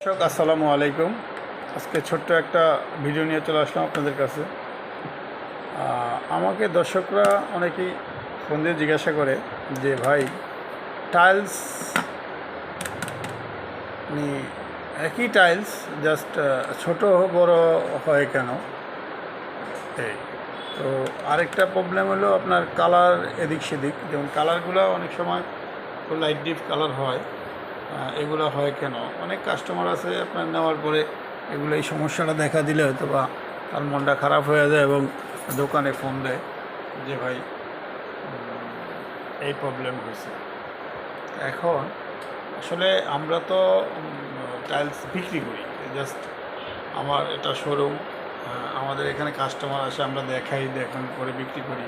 দর্শক, আসসালামু আলাইকুম। আজকে ছোট্ট একটা ভিডিও নিয়ে চলে আসলাম আপনাদের কাছে। আমাকে দর্শকরা অনেকেই ফোন দিয়ে জিজ্ঞাসা করে যে, ভাই টাইলস মানে একই টাইলস জাস্ট ছোট বড় হয় কেন? এই, তো আরেকটা প্রবলেম হলো আপনার কালার এদিক সেদিক। যেমন কালারগুলো অনেক সময় লাইট ডিপ কালার হয়। এগুলো হয় কেন? অনেক কাস্টমার আছে আপনার নেওয়ার পরে এগুলো এই সমস্যাটা দেখা দিলে হয়তো বা তার মনটা খারাপ হয়ে যায় এবং দোকানে ফোন দেয় যে, ভাই এই প্রবলেম হয়েছে। এখন আসলে আমরা তো টাইলস বিক্রি করি। জাস্ট আমার এটা শোরুম আমাদের এখানে কাস্টমার আসে, আমরা দেখাই, দেখান, করে বিক্রি করি।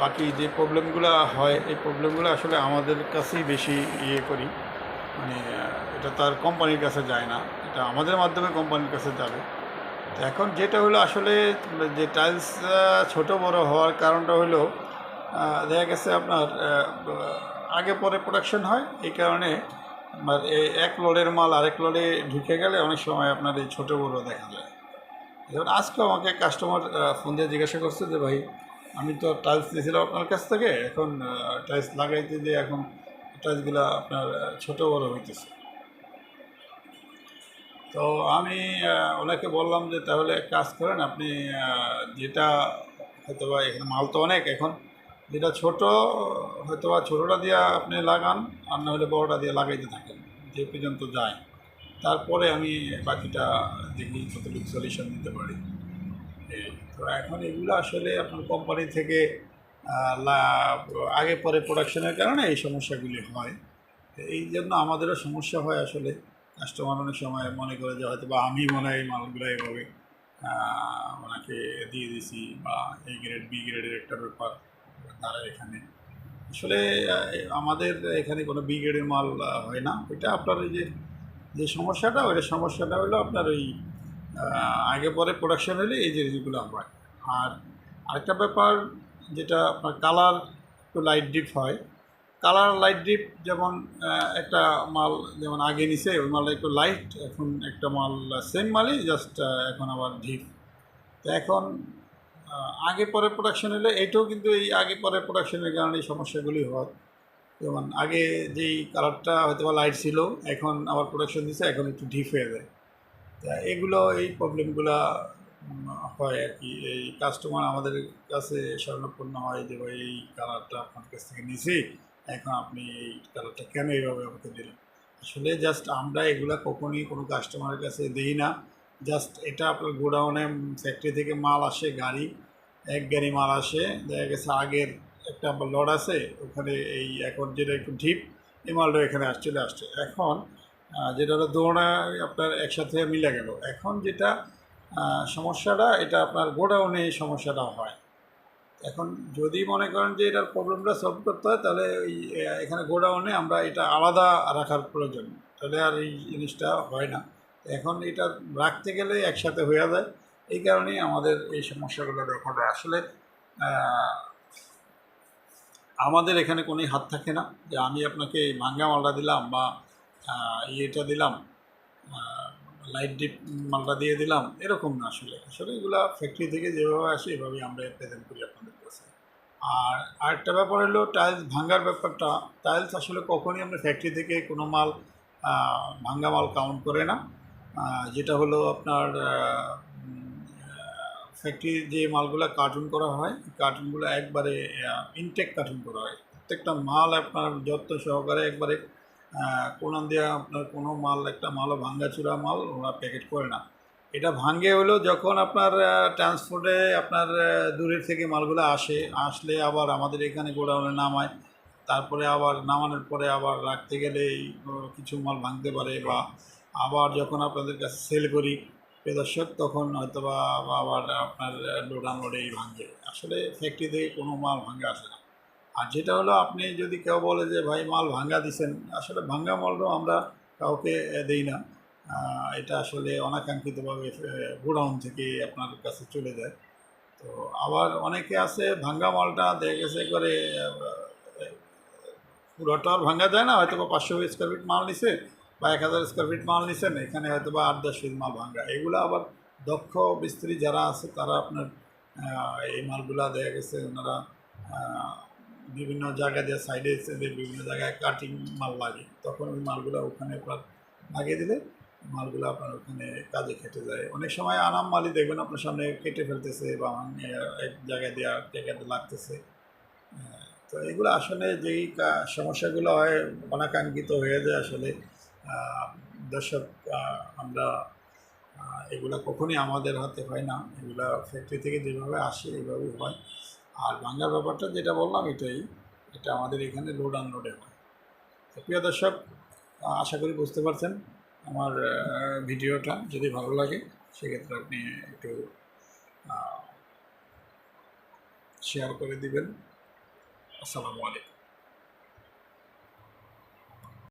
বাকি যে প্রবলেমগুলো হয়, এই প্রবলেমগুলো আসলে আমাদের কাছেই বেশি ইয়ে করি। মানে এটা তার কোম্পানির কাছে যায় না, এটা আমাদের মাধ্যমে কোম্পানির কাছে যাবে। তো এখন যেটা হলো আসলে, যে টাইলস ছোট বড় হওয়ার কারণটা হলো দেখা গেছে আপনার আগে পরে প্রোডাকশন হয়, এই কারণে আপনার এক লোডের মাল আরেক লোডে ঢুকে গেলে অনেক সময় আপনার এই ছোটো বড় দেখা যায়। যেমন আজকে আমাকে কাস্টমার ফোন দিয়ে জিজ্ঞাসা করছে যে, ভাই আমি তো টাইলস নিয়েছিলাম আপনার কাছ থেকে, এখন টাইলস লাগাইতে যে এখন টাইলসগুলো আপনার ছোট বড় হইতেছে। তো আমি ওনাকে বললাম যে তাহলে এক কাজ করেন, আপনি যেটা হয়তো বা এখানে মাল তো অনেক এখন, যেটা ছোট হয়তো বা ছোটোটা দিয়ে আপনি লাগান, আর না হলে বড়োটা দিয়ে লাগাইতে থাকেন, যে পর্যন্ত যায়। তারপরে আমি বাকিটা দেখি, কতটুকু সলিউশন দিতে পারি। তো এখন এগুলো আসলে আপনার কোম্পানি থেকে আগে পরে প্রোডাকশনের কারণে এই সমস্যাগুলি হয়। এই জন্য আমাদেরও সমস্যা হয় আসলে। কাস্টমার অনেক সময় মনে করে যে হয়তো বা আমি মনে হয় এই মালগুলো এভাবে ওনাকে দিয়ে দিছি বা এই গ্রেড বি গ্রেডের একটা ব্যাপার তারা এখানে। আসলে আমাদের এখানে কোনো বি গ্রেডের মাল হয় না। এটা আপনার ওই যে যে সমস্যাটা, ওই সমস্যাটা হলো আপনার ওই আগে পরে প্রোডাকশন হলে এই জিনিসগুলো হয়। আর আরেকটা ব্যাপার যেটা আপনার কালার একটু লাইট ডিপ হয়। কালার লাইট ডিপ যেমন একটা মাল যেমন আগে নিছে, ওই মালটা একটু লাইট এখন একটা মাল সেম মালই জাস্ট এখন আবার ডিপ তো এখন আগে পরে প্রোডাকশন হলে এইটাও কিন্তু এই আগে পরে প্রোডাকশনের কারণে সমস্যাগুলি হয়। যেমন আগে যেই কালারটা হয়তো বা লাইট ছিল, এখন আবার প্রোডাকশন দিচ্ছে এখন একটু ডিপ হয়ে যায়। তা এগুলো, এই প্রবলেমগুলো হয় আর কি। এই কাস্টমার আমাদের কাছে স্বর্ণপূর্ণ হয় যে, ভাই, এই কালারটা আপনার কাছ থেকে নিয়েছি, এখন আপনি এই কালারটা কেন এইভাবে আমাকে দিলেন? আসলে জাস্ট আমরা এগুলা কখনই কোনো কাস্টমারের কাছে দিই না। জাস্ট এটা আপনার গোডাউনে ফ্যাক্টরি থেকে মাল আসে, গাড়ি, এক গাড়ি মাল আসে। দেখা গেছে আগের একটা লড আছে, ওখানে এই এখন যেটা একটু ঢিপ এই মালটা এখানে আস, চলে আসছে। এখন যেটা হলো দোড়া আপনার একসাথে মিলে গেল। এখন যেটা সমস্যাটা, এটা আপনার গোডাউনে এই সমস্যাটা হয়। এখন যদি মনে করেন যে এটার প্রবলেমটা সলভ করতে হয়, তাহলে ওই এখানে গোডাউনে আমরা এটা আলাদা রাখার প্রয়োজন। তাহলে আর এই জিনিসটা হয় না। এখন এটা রাখতে গেলে একসাথে হয়ে যায়। এই কারণেই আমাদের এই সমস্যাগুলো দেখা দেয়। আসলে আমাদের এখানে কোনো হাত থাকে না। যে আমি আপনাকে ভাঙ্গা মালটা দিলাম বা ইয়েটা দিলাম লাইট ডিপ মালটা দিয়ে দিলাম, এরকম না আসলে। আসলে এগুলা ফ্যাক্টরি থেকে যেভাবে আসে, এভাবেই আমরা প্রেজেন্ট করি আপনাদের কাছে। আর আরেকটা ব্যাপার হলো টাইলস ভাঙ্গার ব্যাপারটা টাইলস আসলে কখনই আমরা ফ্যাক্টরি থেকে কোনো মাল ভাঙ্গা মাল কাউন্ট করে না। যেটা হলো আপনার ফ্যাক্টরি যে মালগুলো কার্টুন করা হয় কার্টুনগুলো একবারে ইনটেক কার্টুন করা হয়। প্রত্যেকটা মাল আপনার যত্ন সহকারে একবারে কোনান দেওয়া আপনার কোনো মাল, একটা মালও ভাঙ্গাচুরা মাল ওরা প্যাকেট করে না। এটা ভাঙ্গে হলো যখন আপনার ট্রান্সপোর্টে আপনার দূরের থেকে মালগুলো আসে, আসলে আবার আমাদের এখানে গোডাউনে নামায়, তারপরে আবার নামানোর পরে আবার রাখতে গেলে কিছু মাল ভাঙতে পারে বা আবার যখন আপনাদের কাছে সেল করি প্রদর্শক তখন হয়তো বা আবার আপনার লোড আনলোডেই ভাঙে আসলে ফ্যাক্টরি থেকে কোনো মাল ভাঙে আসে না। আর যেটা হলো আপনি যদি কেউ বলে যে, ভাই, মাল ভাঙ্গা দিছেন, আসলে ভাঙ্গা মালটাও আমরা কাউকে দেই না। এটা আসলে অনাকাঙ্ক্ষিতভাবে গোডাউন থেকে আপনার কাছে চলে যায়। তো আবার অনেকে আছে, ভাঙ্গা মালটা দেখা গেছে করে পুরোটা আর ভাঙ্গা যায় না। হয়তো বা পাঁচশো স্কোয়ার ফিট মাল নিছে বা এক হাজার স্কোয়ার ফিট মাল নিছেন, এখানে হয়তো বা আট দশ ফিট মাল ভাঙ্গা। এগুলো আবার দক্ষ মিস্ত্রি যারা আছে, তারা আপনার এই মালগুলা দেখা গেছে, ওনারা বিভিন্ন জায়গা দিয়ে সাইডে বিভিন্ন জায়গায় কাটিং মাল লাগে, তখন ওই মালগুলো ওখানে আপনার লাগিয়ে দিলে মালগুলো আপনার ওখানে কাজে খেটে যায়। অনেক সময় আনাম মালই দেখবেন আপনার সামনে কেটে ফেলতেছে বা এক জায়গায় দেওয়া জায়গাতে লাগতেছে। তো এগুলো আসলে যেই সমস্যাগুলো হয়, অনাকাঙ্ক্ষিত হয়ে যায় আসলে। দর্শক আমরা এগুলো কখনই আমাদের হাতে হয় না। এগুলো ফ্যাক্টরি থেকে যেভাবে আসে এইভাবেই হয়। আর বাংলার ব্যাপারটা যেটা বললাম এটাই, এটা আমাদের এখানে লোড আনলোডে হয়। তো প্রিয় দর্শক, আশা করি বুঝতে পারছেন আমার ভিডিওটা, যদি ভালো লাগে, সেক্ষেত্রে আপনি একটু শেয়ার করে দিবেন। আসসালামু আলাইকুম।